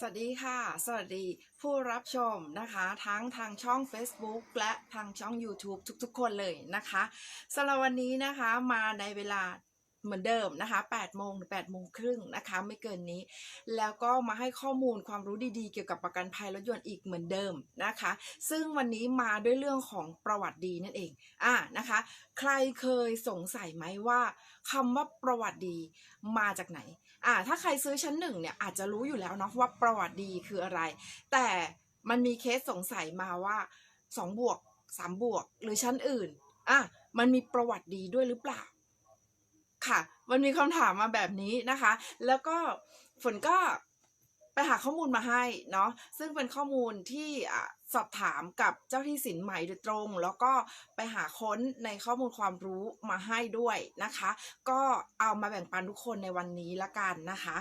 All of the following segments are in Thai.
สวัสดีค่ะ สวัสดีผู้รับชมนะคะ ทั้งทางช่อง Facebook และทางช่อง YouTube ทุกๆ คนเลยนะคะสำหรับวันนี้นะคะมาในเวลา เหมือนเดิมนะคะ8โมงถึง8โมงครึ่งนะคะ ไม่เกินนี้ แล้วก็มาให้ข้อมูลความรู้ดีๆ เกี่ยวกับประกันภัยรถยนต์อีกเหมือนเดิมนะคะ ซึ่งวันนี้มาด้วยเรื่องของประวัติดีนั่นเอง อ่านะคะ ใครเคยสงสัยไหมว่าคำว่าประวัติดีมาจากไหน อ่า ถ้าใครซื้อชั้นหนึ่งเนี่ยอาจจะรู้อยู่แล้วเนาะว่าประวัติดีคืออะไร แต่มันมีเคสสงสัยมาว่า2บวก3บวกหรือชั้นอื่น อะ มันมีประวัติดีด้วยหรือเปล่า ค่ะ มันมีคำถามมาแบบนี้นะคะ แล้วก็ฝนก็ไปหาข้อมูลมาให้เนาะซึ่งเป็นข้อมูลที่อะสอบถามกับเจ้าที่สินใหม่โดยตรง แล้วก็ไปหาค้นในข้อมูลความรู้มาให้ด้วยนะคะ ก็เอามาแบ่งปันทุกคนในวันนี้ละกันนะคะ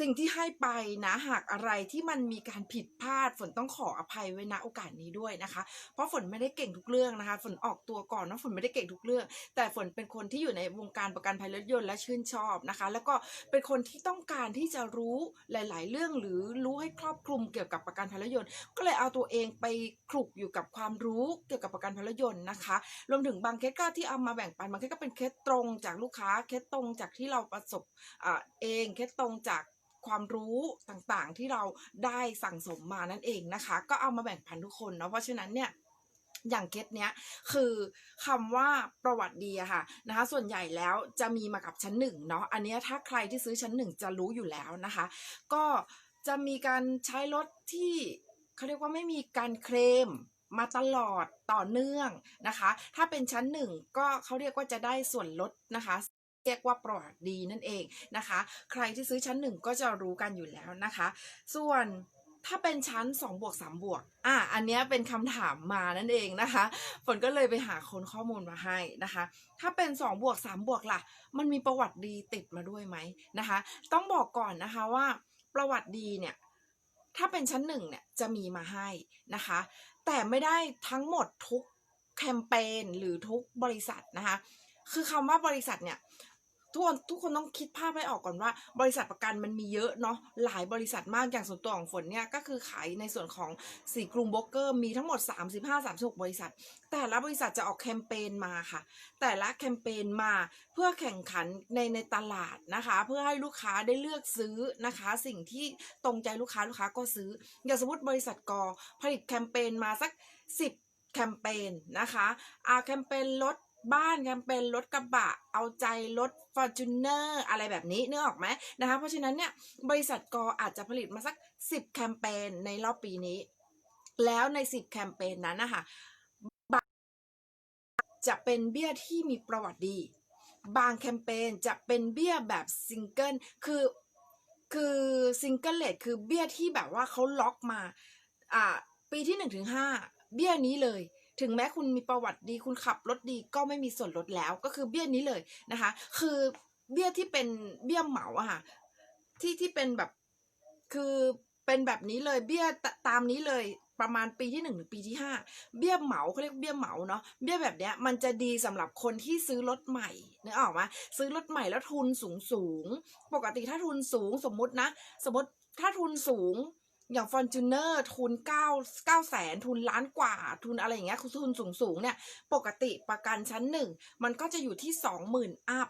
สิ่งที่ให้ไปนะหากอะไรที่มันมีการผิดพลาดฝนต้องขออภัยไว้ณโอกาสนี้ด้วยนะคะ เพราะฝนไม่ได้เก่งทุกเรื่องนะคะ ฝนออกตัวก่อนว่าฝนไม่ได้เก่งทุกเรื่อง แต่ฝนเป็นคนที่อยู่ในวงการประกันภัยรถยนต์และชื่นชอบนะคะ แล้วก็เป็นคนที่ต้องการที่จะรู้หลาย ๆ เรื่องหรือรู้ให้ครอบคลุมเกี่ยวกับประกันภัยรถยนต์ ก็เลยเอาตัวเองไปคลุกอยู่กับความรู้เกี่ยวกับประกันภัยรถยนต์นะคะ รวมถึงบางเคสก็ที่เอามาแบ่งปันบางเคสก็เป็นเคสตรงจากลูกค้าเคสตรงจากที่เราประสบอเองเคสตรงจาก ความรู้ต่างๆที่เราได้สั่งสมมานั่นเองนะคะ ก็เอามาแบ่งปันทุกคนเนาะเพราะฉะนั้นเนี่ยอย่างเคสเนี้ยคือคำว่าประวัติดีอะค่ะนะคะส่วนใหญ่แล้วจะมีมากับชั้นหนึ่งเนาะอันนี้ถ้าใครที่ซื้อชั้นหนึ่งจะรู้อยู่แล้วนะคะ ก็จะมีการใช้รถที่เขาเรียกว่าไม่มีการเคลมมาตลอดต่อเนื่องนะคะ ถ้าเป็นชั้นหนึ่งก็เขาเรียกว่าจะได้ส่วนลดนะคะ เรียกว่าประวัติดีนั่นเองนะคะ ใครที่ซื้อชั้นหนึ่งก็จะรู้กันอยู่แล้วนะคะ ส่วนถ้าเป็นชั้น2บวก3บวก อะ อันนี้เป็นคำถามมานั่นเองนะคะ ฝนก็เลยไปหาคนข้อมูลมาให้นะคะ ถ้าเป็น2บวก3บวกล่ะ มันมีประวัติดีติดมาด้วยไหมนะคะ ต้องบอกก่อนนะคะว่าประวัติดีเนี่ย ถ้าเป็นชั้นหนึ่งเนี่ยจะมีมาให้นะคะ แต่ไม่ได้ทั้งหมดทุกแคมเปญหรือทุกบริษัทนะคะ คือคำว่าบริษัทเนี่ย ทุกคนทุกคนต้องคิดภาพให้ออกก่อนว่า บริษัทประกันมันมีเยอะเนาะหลายบริษัทมากอย่างส่วนตัวของฝนเนี่ยก็คือขายในส่วนของสีกรุงโบรกเกอร์มีทั้งหมด 35 36 บริษัท แต่ละบริษัทจะออกแคมเปญมาค่ะ แต่ละแคมเปญมาเพื่อแข่งขันในในตลาดนะคะ เพื่อให้ลูกค้าได้เลือกซื้อนะคะ สิ่งที่ตรงใจลูกค้าลูกค้าก็ซื้อ อย่างสมมติบริษัทกอผลิตแคมเปญมาสัก 10 แคมเปญนะคะอาแคมเปญลด บ้านแคมเปญลดกระบะ เอาใจลดฟอร์จูเนอร์อะไรแบบนี้เนึกอออกไหมนะคะ เพราะฉะนั้นเนี่ยบริษัทกออาจจะผลิตมาสัก 10 แคมเปญในรอบปีนี้ แล้วใน 10 แคมเปญนั้นนะคะบางจะเป็นเบี้ยที่มีประวัติดี บางแคมเปญจะเป็นเบี้ยแบบซิงเกิลคือคือซิงเกิลเลทคือเบี้ยที่แบบว่าเขาล็อกมาอ่าปีที่หนึ่งถึงห้าเบี้ยนี้เลย ถึงแม้คุณมีประวัติดีคุณขับรถดีก็ไม่มีส่วนลดแล้วก็คือเบี้ยนี้เลยนะคะ คือเบี้ยที่เป็นเบี้ยเหมาอะค่ะที่ที่เป็นแบบคือเป็นแบบนี้เลยเบี้ยตตามนี้เลยประมาณปีที่หนึ่งถึงปีที่ห้าเบี้ยเหมาเขาเรียกเบี้ยเหมาเนาะเบี้ยแบบเนี้ยมันจะดีสำหรับคนที่ซื้อรถใหม่นึกออกไหมซื้อรถใหม่แล้วทุนสูงสูงปกติถ้าทุนสูงสมมุตินะ สมมติถ้าทุนสูง อย่างฟอร์จูเนอร์ทุน9 9แสนทุนล้านกว่า ทุนอะไรอย่างเงี้ยคือทุนสูงสูงเนี่ย ปกติประกันชั้นหนึ่งมันก็จะอยู่ที่20,000อัพ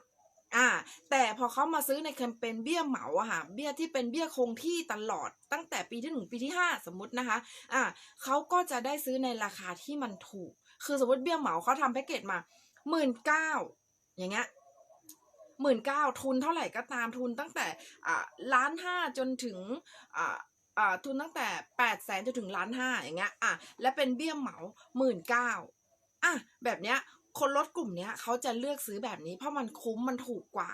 อ่า แต่พอเขามาซื้อในแคมเปญเบี้ยเหมาอะค่ะ เบี้ยที่เป็นเบี้ยคงที่ตลอดตั้งแต่ปีที่หนึ่งปีที่ห้าสมมตินะคะ อ่าเขาก็จะได้ซื้อในราคาที่มันถูก คือสมมติเบี้ยเหมาเขาทำแพ็กเกจมาหมื่นเก้าอย่างเงี้ยหมื่นเก้าทุนเท่าไหร่ก็ตามทุนตั้งแต่อ่าล้านห้าจนถึงอ่า ทุนตั้งแต่แปดแสนจนถึงล้านห้าอย่างเงี้ยอะและเป็นเบี้ยเหมาหมื่นเก้าอะแบบเนี้ยคนลดกลุ่มเนี้ยเขาจะเลือกซื้อแบบนี้เพราะมันคุ้มมันถูกกว่า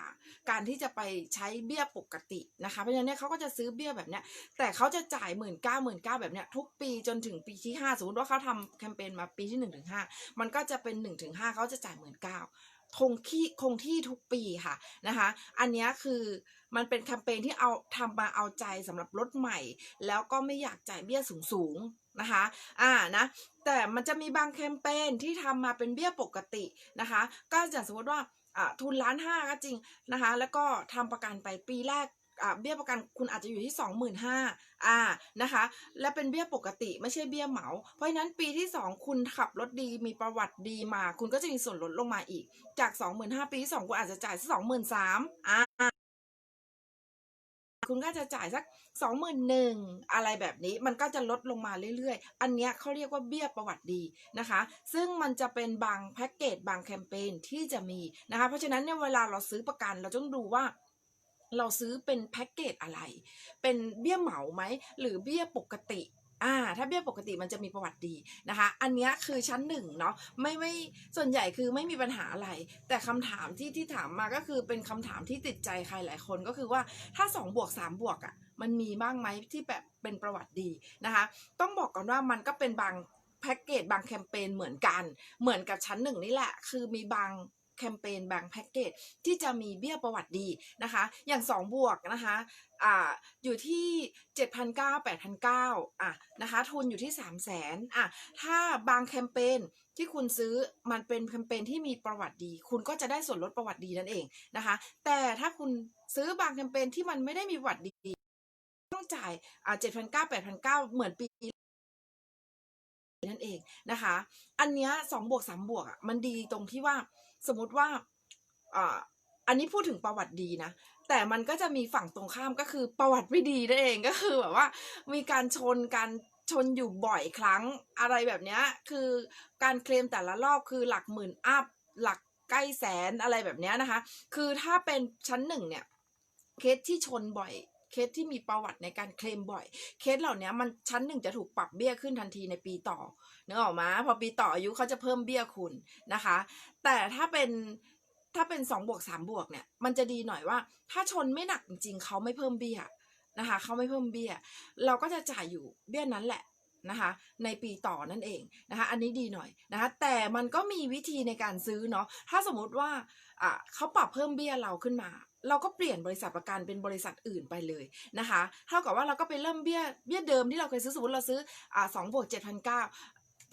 การที่จะไปใช้เบี้ยปกตินะคะเพราะฉะนั้นเนี่ยเขาก็จะซื้อเบี้ยแบบเนี้ยแต่เขาจะจ่ายหมื่นเก้าหมื่นเก้าแบบเนี้ยทุกปีจนถึงปีที่ห้าสมมติว่าเขาทำแคมเปญมาปีที่หนึ่งถึงห้ามันก็จะเป็นหนึ่งถึงห้าเขาจะจ่ายหมื่นเก้า คงที่คงที่ทุกปีค่ะนะคะ อันนี้คือมันเป็นแคมเปญที่เอาทำมาเอาใจสำหรับรถใหม่ แล้วก็ไม่อยากจ่ายเบี้ยสูงสูงๆนะคะ อ่านะ แต่มันจะมีบางแคมเปญที่ทำมาเป็นเบี้ยปกตินะคะ ก็อย่างสมมติว่าอ่าทุนล้านห้าก็จริงนะคะ แล้วก็ทำประกันไปปีแรก เบี้ยประกันคุณอาจจะอยู่ที่สองหมื่นห้าอ่านะคะ และเป็นเบี้ยปกติไม่ใช่เบี้ยเหมา เพราะฉะนั้นปีที่สองคุณขับรถดีมีประวัติดีมา คุณก็จะมีส่วนลดลงมาอีก จากสองหมื่นห้าปีที่สองคุณอาจจะจ่ายสักสองหมื่นสามอ่าคุณก็จะจ่ายสักสองหมื่นหนึ่งอะไรแบบนี้มันก็จะลดลงมาเรื่อยๆ อันนี้เขาเรียกว่าเบี้ยประวัติดีนะคะ ซึ่งมันจะเป็นบางแพ็กเกจบางแคมเปญที่จะมีนะคะ เพราะฉะนั้นเนี่ยเวลาเราซื้อประกันเราต้องดูว่า เราซื้อเป็นแพ็กเกจอะไร เป็นเบี้ยเหมาไหม หรือเบี้ยปกติอ่าถ้าเบี้ยปกติมันจะมีประวัติดีนะคะ อันนี้คือชั้นหนึ่งเนาะไม่ไม่ส่วนใหญ่คือไม่มีปัญหาอะไร แต่คำถามที่ที่ถามมาก็คือเป็นคำถามที่ติดใจใครหลายคนก็คือว่าถ้า2บวก3บวกอะ่ะมันมีบ้างไหมที่แบบเป็นประวัติดีนะคะ ต้องบอกก่อนว่ามันก็เป็นบางแพ็กเกจบางแคมเปญเหมือนกัน เหมือนกับชั้นหนึ่งนี่แหละ คือมีบาง แคมเปญบางแพ็กเกจที่จะมีเบี้ยประวัติดีนะคะ อย่าง 2 บวกนะคะอ่าอยู่ที่ 7,900 8,900อะนะคะทุนอยู่ที่ 3 0 0 0 0 0อะถ้าบางแคมเปญที่คุณซื้อมันเป็นแคมเปญที่มีประวัติดี คุณก็จะได้ส่วนลดประวัติดีนั่นเองนะคะ แต่ถ้าคุณซื้อบางแคมเปญที่มันไม่ได้มีประวัติดี ต้องจ่ายอ่า7,900 8,900เหมือนปี นั่นเองนะคะ อันเนี้ยสองบวกสามบวกอะมันดีตรงที่ว่าสมมติว่าอ่าอันนี้พูดถึงประวัติดีนะ แต่มันก็จะมีฝั่งตรงข้ามก็คือประวัติไม่ดีนั่นเองก็คือแบบว่า มีการชนการชนอยู่บ่อยครั้งอะไรแบบเนี้ยคือการเคลมแต่ละรอบคือหลักหมื่นอัพหลักใกล้แสนอะไรแบบเนี้ยนะคะ คือถ้าเป็นชั้นหนึ่งเนี่ยเคสที่ชนบ่อย เคสที่มีประวัติในการเคลมบ่อย เคสเหล่านี้มันชั้นหนึ่งจะถูกปรับเบี้ยขึ้นทันทีในปีต่อเนื้อออกมาพอปีต่ออายุเขาจะเพิ่มเบี้ยคุณนะคะ แต่ถ้าเป็นถ้าเป็นสองบวกสามบวกเนี่ยมันจะดีหน่อยว่า ถ้าชนไม่หนักจริงๆเขาไม่เพิ่มเบี้ยนะคะเขาไม่เพิ่มเบี้ย เราก็จะจ่ายอยู่เบี้ยนั้นแหละ นะคะในปีต่อนั่นเองนะคะอันนี้ดีหน่อยนะคะแต่มันก็มีวิธีในการซื้อเนาะถ้าสมมติว่าอ่าเขาปรับเพิ่มเบี้ยเราขึ้นมาเราก็เปลี่ยนบริษัทประกันเป็นบริษัทอื่นไปเลยนะคะเท่ากับว่าเราก็ไปเริ่มเบี้ยเบี้ยเดิมที่เราเคยซื้อสมมติเราซื้ออ่าสองบวกเจ็ดพันเก้า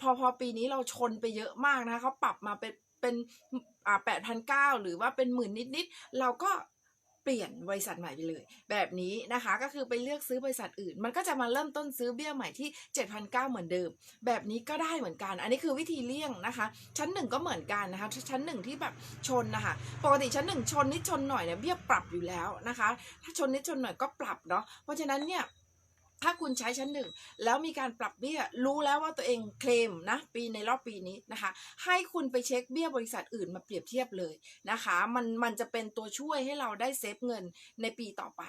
พอพอปีนี้เราชนไปเยอะมากนะคะเขาปรับมาเป็นเป็นอ่าแปดพันเก้าหรือว่าเป็นหมื่นนิดๆเราก็ เปลี่ยนบริษัทใหม่ไปเลย แบบนี้นะคะก็คือไปเลือกซื้อบริษัทอื่น มันก็จะมาเริ่มต้นซื้อเบี้ยใหม่ที่ 7,900 เหมือนเดิม แบบนี้ก็ได้เหมือนกัน อันนี้คือวิธีเลี่ยงนะคะ ชั้นหนึ่งก็เหมือนกันนะคะ ชั้นหนึ่งที่แบบชนนะคะปกติชั้นหนึ่งชนนิดชนหน่อยเนี่ยเบี้ยปรับอยู่แล้วนะคะ ถ้าชนนิดชนหน่อยก็ปรับเนาะเพราะฉะนั้นเนี่ย ถ้าคุณใช้ชั้นหนึ่งแล้วมีการปรับเบี้ยรู้แล้วว่าตัวเองเคลมนะปีในรอบปีนี้นะคะ ให้คุณไปเช็คเบี้ยบริษัทอื่นมาเปรียบเทียบเลยนะคะ มันมันจะเป็นตัวช่วยให้เราได้เซฟเงินในปีต่อไป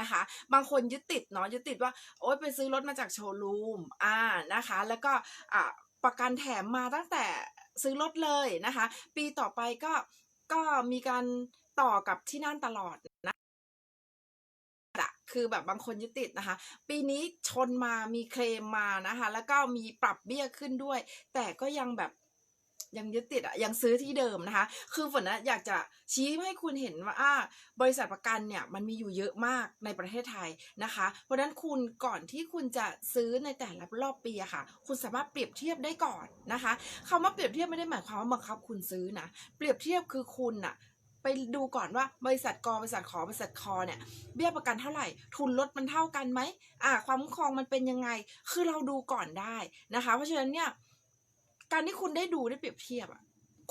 นะคะ บางคนยึดติดเนาะยึดติดว่าโอ๊ยไปซื้อรถมาจากโชว์รูมอ่านะคะ แล้วก็อ่าประกันแถมมาตั้งแต่ซื้อรถเลยนะคะ ปีต่อไปก็ก็มีการต่อกับที่นั่นตลอด คือแบบบางคนยึดติดนะคะ ปีนี้ชนมามีเคลมมานะคะ แล้วก็มีปรับเบี้ยขึ้นด้วย แต่ก็ยังแบบยังยึดติดอะยังซื้อที่เดิมนะคะ คือฝนนะอยากจะชี้ให้คุณเห็นว่าอ่า บริษัทประกันเนี่ยมันมีอยู่เยอะมากในประเทศไทยนะคะ เพราะฉะนั้นคุณก่อนที่คุณจะซื้อในแต่ละรอบปีอะค่ะ คุณสามารถเปรียบเทียบได้ก่อนนะคะคำว่าเปรียบเทียบไม่ได้หมายความว่าบังคับคุณซื้อนะเปรียบเทียบคือคุณอะ ไปดูก่อนว่าบริษัทกอบริษัทขอบริษัทคอเนี่ยเบี้ยประกันเท่าไหร่ ทุนลดมันเท่ากันไหมอ่า ความคุ้มครองมันเป็นยังไง คือเราดูก่อนได้นะคะ เพราะฉะนั้นเนี่ยการที่คุณได้ดูได้เปรียบเทียบอะ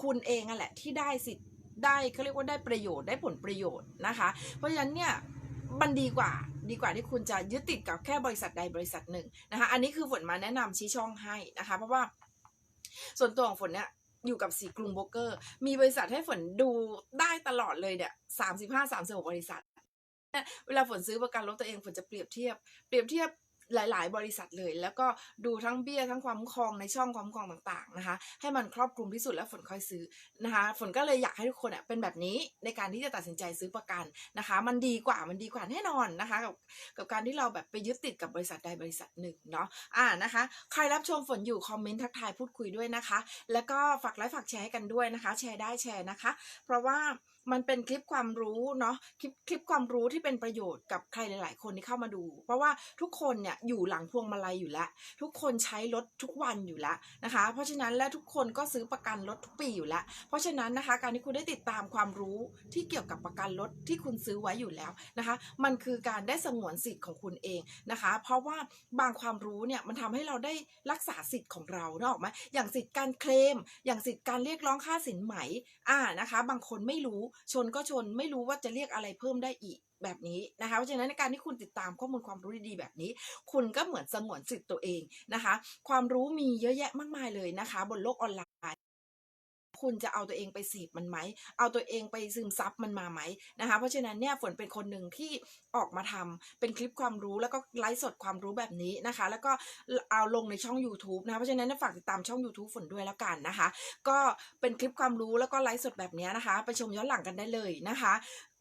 คุณเองอะแหละที่ได้สิทธิ์ได้เขาเรียกว่าได้ประโยชน์ได้ผลประโยชน์นะคะ เพราะฉะนั้นเนี่ยมันดีกว่าดีกว่าที่คุณจะยึดติดกับแค่บริษัทใดบริษัทหนึ่งนะคะ อันนี้คือฝนมาแนะนำชี้ช่องให้นะคะ เพราะว่าส่วนตัวของฝนเนี่ย อยู่กับสีกรุงโบรกเกอร์ มีบริษัทให้ฝนดูได้ตลอดเลยเนี่ยสามสิบห้าสามสิบหกบริษัท เวลาฝนซื้อประกันรถตัวเองฝนจะเปรียบเทียบ เปรียบเทียบ หลาย ๆ บริษัทเลย แล้วก็ดูทั้งเบี้ยทั้งความคุ้มครองในช่องความคุ้มครองต่าง ๆ นะคะ ให้มันครอบคลุมที่สุดแล้วฝนค่อยซื้อนะคะ ฝนก็เลยอยากให้ทุกคนอะเป็นแบบนี้ในการที่จะตัดสินใจซื้อประกันนะคะ มันดีกว่ามันดีกว่าแน่นอนนะคะ กับกับการที่เราแบบไปยึดติดกับบริษัทใดบริษัทหนึ่งเนาะอ่านะคะ ใครรับชมฝนอยู่คอมเมนต์ทักทายพูดคุยด้วยนะคะ แล้วก็ฝากไลค์ฝากแชร์ให้กันด้วยนะคะ แชร์ได้แชร์นะคะ เพราะว่ามันเป็นคลิปความรู้เนาะคลิปคลิปความรู้ที่เป็นประโยชน์กับใครหลาย ๆ คนที่เข้ามาดู เพราะว่าทุกคนเนี่ยอยู่หลังพวงมาลัยอยู่แล้ว ทุกคนใช้รถทุกวันอยู่แล้วนะคะ เพราะฉะนั้นและทุกคนก็ซื้อประกันรถทุกปีอยู่แล้ว เพราะฉะนั้นนะคะ การที่คุณได้ติดตามความรู้ที่เกี่ยวกับประกันรถที่คุณซื้อไว้อยู่แล้วนะคะ มันคือการได้สงวนสิทธิ์ของคุณเองนะคะ เพราะว่าบางความรู้เนี่ยมันทำให้เราได้รักษาสิทธิ์ของเราเนกออกไหมอย่างสิทธิ์การเคลม อย่างสิทธิ์การเรียกร้องค่าสินไหมอ่านะคะ บางคนไม่รู้ชนก็ชนไม่รู้ว่าจะเรียกอะไรเพิ่มได้อีก แบบนี้นะคะ เพราะฉะนั้นในการที่คุณติดตามข้อมูลความรู้ดีๆแบบนี้ คุณก็เหมือนสงวนสิทธิ์ตัวเองนะคะ ความรู้มีเยอะแยะมากมายเลยนะคะ บนโลกออนไลน์ คุณจะเอาตัวเองไปเสพมันไหม เอาตัวเองไปซึมซับมันมาไหมนะคะ เพราะฉะนั้นเนี่ยฝนเป็นคนหนึ่งที่ออกมาทำเป็นคลิปความรู้แล้วก็ไลฟ์สดความรู้แบบนี้นะคะ แล้วก็เอาลงในช่อง YouTube นะคะ เพราะฉะนั้นฝากติดตามช่อง YouTube ฝนด้วยแล้วกันนะคะ ก็เป็นคลิปความรู้แล้วก็ไลฟ์สดแบบนี้นะคะ ไปชมย้อนหลังกันได้เลยนะคะ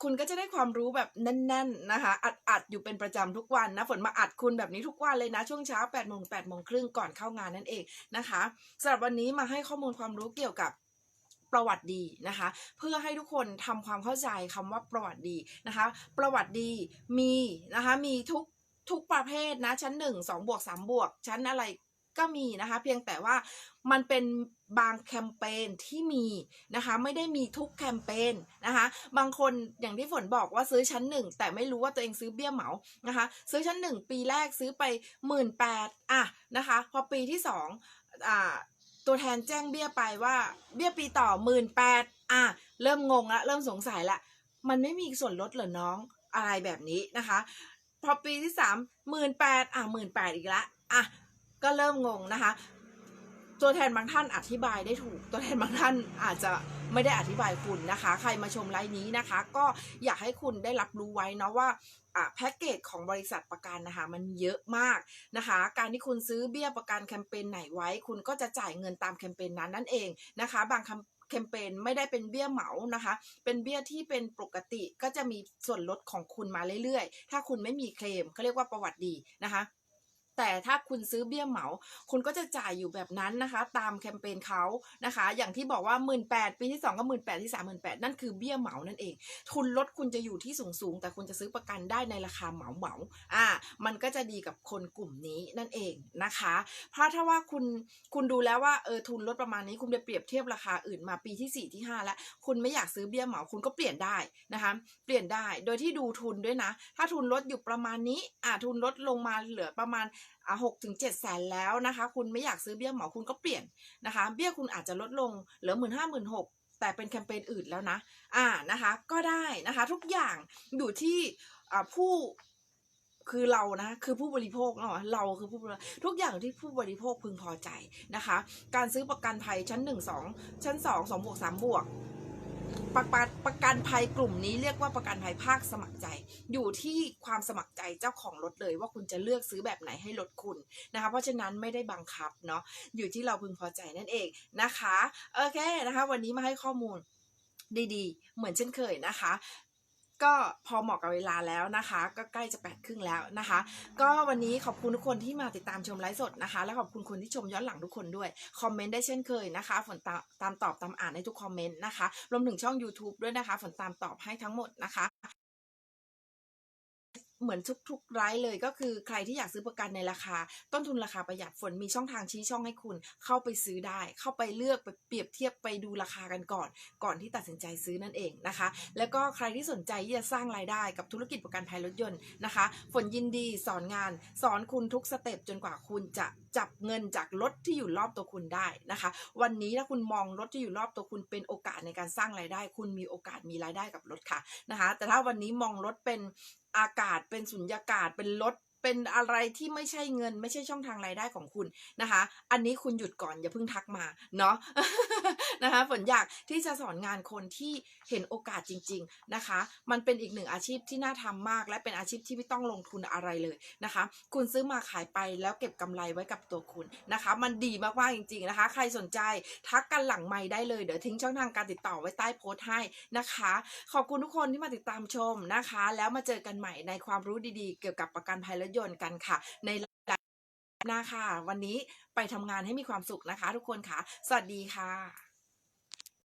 คุณก็จะได้ความรู้แบบแน่น ๆนะคะ อัดอัดอยู่เป็นประจำทุกวันนะฝนมาอัดคุณแบบนี้ทุกวันเลยนะช่วงเช้า8ปดโมงแปดโมงครึ่งก่อนเข้างานนั่นเองนะคะสำหรับวันนี้มาให้ข้อมูลความรู้เกี่ยวกับ ประวัติดีนะคะ เพื่อให้ทุกคนทำความเข้าใจคำว่าประวัติดีนะคะ ประวัติดีมีนะคะมีทุกทุกประเภทนะชั้นหนึ่งสองบวกสามบวกชั้นอะไรก็มีนะคะ เพียงแต่ว่ามันเป็นบางแคมเปญที่มีนะคะไม่ได้มีทุกแคมเปญนะคะบางคนอย่างที่ฝนบอกว่าซื้อชั้นหนึ่งแต่ไม่รู้ว่าตัวเองซื้อเบี้ยเหมานะคะซื้อชั้นหนึ่งปีแรกซื้อไปหมื่นแปดอะนะคะพอปีที่สองอ่า ตัวแทนแจ้งเบี้ยไปว่า เบี้ยปีต่อหมื่นแปดอะเริ่มงงละเริ่มสงสัยละ มันไม่มีส่วนลดเหรอน้องอะไรแบบนี้นะคะ พอปีที่สามหมื่นแปดอะหมื่นแปดอีกละอะก็เริ่มงงนะคะ ตัวแทนบางท่านอธิบายได้ถูก ตัวแทนบางท่านอาจจะ ไม่ได้อธิบายคุณนะคะ ใครมาชมไลฟ์นี้นะคะ ก็อยากให้คุณได้รับรู้ไว้เนาะว่าแพ็กเกจของบริษัทประกันนะคะมันเยอะมากนะคะ การที่คุณซื้อเบี้ยประกันแคมเปญไหนไว้ คุณก็จะจ่ายเงินตามแคมเปญนั้นนั่นเองนะคะ บางแคมเปญไม่ได้เป็นเบี้ยเหมานะคะ เป็นเบี้ยที่เป็นปกติก็จะมีส่วนลดของคุณมาเรื่อยๆ ถ้าคุณไม่มีเคลมเขาเรียกว่าประวัติดีนะคะ แต่ถ้าคุณซื้อเบี้ยเหมา คุณก็จะจ่ายอยู่แบบนั้นนะคะ ตามแคมเปญเขานะคะ อย่างที่บอกว่า 1 8ื่นปีที่ 2 ก็ 1 8ื่นที่3 1 8ื่นนั่นคือเบี้ยเหมานั่นเอง ทุนลดคุณจะอยู่ที่สูงสูงแต่คุณจะซื้อประกันได้ในราคาเหมาเหมาอ่า มันก็จะดีกับคนกลุ่มนี้นั่นเองนะคะ เพราะถ้าว่าคุณคุณดูแล้วว่าเออทุนลดประมาณนี้คุณไปเปรียบเทียบราคาอื่นมาปีที่ 4 ที่ 5 แล้ว คุณไม่อยากซื้อเบี้ยเหมาคุณก็เปลี่ยนได้นะคะเปลี่ยนได้โดยที่ดูทุนด้วยนะ ถ้าทุนลดอยู่ประมาณนี้อ่าทุนลดลงมาเหลือประมาณอ่าหกถึงเจ็ดแสนแล้วนะคะ คุณไม่อยากซื้อเบี้ยหมาคุณก็เปลี่ยนนะคะ เบี้ยคุณอาจจะลดลงเหลือหมื่นห้าหมื่นหกแต่เป็นแคมเปญอื่นแล้วนะ อ่านะคะ ก็ได้นะคะ ทุกอย่างอยู่ที่อ่าผู้คือเรานะ คือผู้บริโภคเนาะเราคือผู้บริโภคทุกอย่างที่ผู้บริโภคพึงพอใจนะคะ การซื้อประกันภัยชั้นหนึ่งสองชั้นสองสองบวกสามบวก ประกันประกันภัยกลุ่มนี้เรียกว่าประกันภัยภาคสมัครใจ อยู่ที่ความสมัครใจเจ้าของรถเลยว่าคุณจะเลือกซื้อแบบไหนให้รถคุณนะคะ เพราะฉะนั้นไม่ได้บังคับเนาะอยู่ที่เราพึงพอใจนั่นเองนะคะโอเคนะคะ วันนี้มาให้ข้อมูลดีๆ เหมือนเช่นเคยนะคะ ก็พอเหมาะกับเวลาแล้วนะคะ ก็ใกล้จะแปดครึ่งแล้วนะคะ ก็วันนี้ขอบคุณทุกคนที่มาติดตามชมไลฟ์สดนะคะ และขอบคุณคนที่ชมย้อนหลังทุกคนด้วย คอมเมนต์ได้เช่นเคยนะคะ ฝนตามตามตอบตามอ่านให้ทุกคอมเมนต์นะคะ รวมถึงช่อง YouTube ด้วยนะคะ ฝนตามตอบให้ทั้งหมดนะคะ เหมือนทุกๆไลฟ์เลยก็คือใครที่อยากซื้อประกันในราคา ต้นทุนราคาประหยัดฝนมีช่องทางชี้ช่องให้คุณ เข้าไปซื้อได้ เข้าไปเลือกไปเปรียบเทียบไปดูราคากันก่อน ก่อนที่ตัดสินใจซื้อนั่นเองนะคะ แล้วก็ใครที่สนใจที่จะสร้างรายได้กับธุรกิจประกันภัยรถยนต์นะคะ ฝนยินดีสอนงาน สอนคุณทุกสเต็ปจนกว่าคุณจะจับเงินจากรถที่อยู่รอบตัวคุณได้นะคะ วันนี้ถ้าคุณมองรถที่อยู่รอบตัวคุณเป็นโอกาสในการสร้างรายได้ คุณมีโอกาสมีรายได้กับรถค่ะนะคะ แต่ถ้าวันนี้มองรถเป็น อากาศเป็นสุญญากาศเป็นรถ เป็นอะไรที่ไม่ใช่เงิน ไม่ใช่ช่องทางรายได้ของคุณนะคะ อันนี้คุณหยุดก่อนอย่าเพิ่งทักมาเนาะนะคะฝนอยากที่จะสอนงานคนที่เห็นโอกาสจริง ๆนะคะ มันเป็นอีกหนึ่งอาชีพที่น่าทำมาก และเป็นอาชีพที่ไม่ต้องลงทุนอะไรเลยนะคะ คุณซื้อมาขายไปแล้วเก็บกำไรไว้กับตัวคุณนะคะ มันดีมากๆจริง ๆนะคะ ใครสนใจทักกันหลังไม้ได้เลยเดี๋ยวทิ้งช่องทางการติดต่อไว้ใต้โพสต์ให้นะคะ ขอบคุณทุกคนที่มาติดตามชมนะคะ แล้วมาเจอกันใหม่ในความรู้ดีๆ เกี่ยวกับประกันภัยรถยนต์กันค่ะ ในหน้าค่ะ วันนี้ไปทำงานให้มีความสุขนะคะ ทุกคนค่ะ สวัสดีค่ะ